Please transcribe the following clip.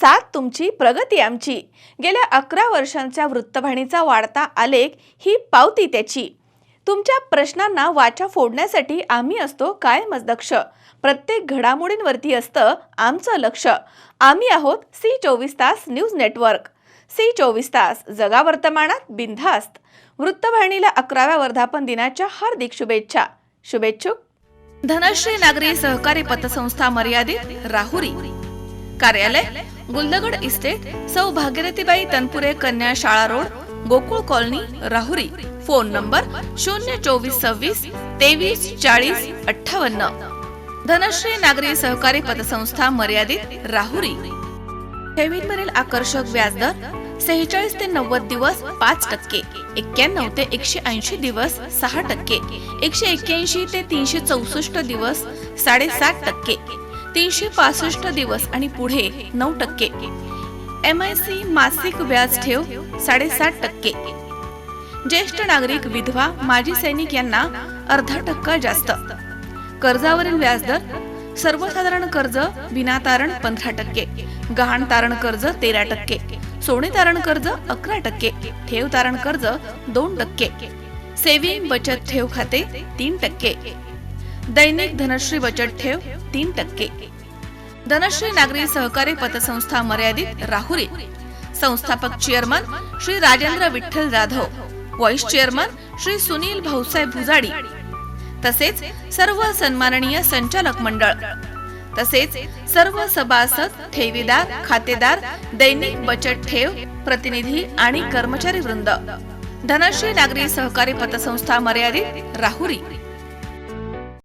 साथ तुमची प्रगती आमची. गेल्या अकरा वर्षांच्या वृत्तवाहिनीचा वाढता आलेख ही पावती त्याची. तुमच्या प्रश्नांना वाचा फोडण्यासाठी आम्ही असतो कायमच दक्ष प्रत्येक घडामोडींवरती असतं आमचं लक्ष. आम्ही आहोत सी चोवीस तास न्यूज नेटवर्क. सी चोवीस तास जगा वर्तमानात बिनधास्त. वृत्तवाहिनीला अकराव्या वर्धापन दिनाच्या हार्दिक शुभेच्छा. शुभेच्छुक. धनश्री नागरी सहकारी पतसंस्था मर्यादित राहुरी. कार्यालय गुलदगड इस्टेट सौ भागीरथीबाई तनपुरे कन्या शाळा road Gokul colony Rahuri. Phone number शून्य चोवीस सव्वीस तेवीस चाळीस अठ्ठावन्न. धनश्री नागरी सहकारी पतसंस्था मर्यादित राहुरी. ठेवींवरील आकर्षक व्याजदर सेहेचाळीस ते नव्वद दिवस पाच टक्के एक्क्याण्णव ते एकशे ऐंशी दिवस सहा टक्के एकशे एक्क्याऐंशी ते तीनशे चौसष्ट दिवस साडेसात टक्के. तीनशे पासष्ट दिवस आणि पुढे नऊ टक्के. एम आय सी मासिक व्याज ठेव साडेसात टक्के. ज्येष्ठ नागरिक विधवा माजी सैनिक यांना अर्धा टक्का जास्त. कर्जावरील व्याजदर सर्वसाधारण कर्ज विना तारण पंधरा टक्के. गहाण तारण कर्ज तेरा टक्के. सोने तारण कर्ज अकरा टक्के. ठेव तारण कर्ज दोन टक्के. सेव्हिंग बचत ठेव खाते तीन टक्के. दैनिक धनश्री बचत ठेव तीन टक्के. धनश्री नागरी सहकारी पतसंस्था मर्यादित राहुरी. संस्थापक chairman Shri Rajendra Vitthal Jadhav. Vice chairman Shri Sunil Bhausaheb Bhujadi. तसेच सर्व सन्माननीय संचालक मंडळ. तसेच सर्व सभासद ठेवीदार खातेदार दैनिक बचत ठेव प्रतिनिधी आणि कर्मचारी वृंद. धनश्री नागरी सहकारी पतसंस्था मर्यादित राहुरी.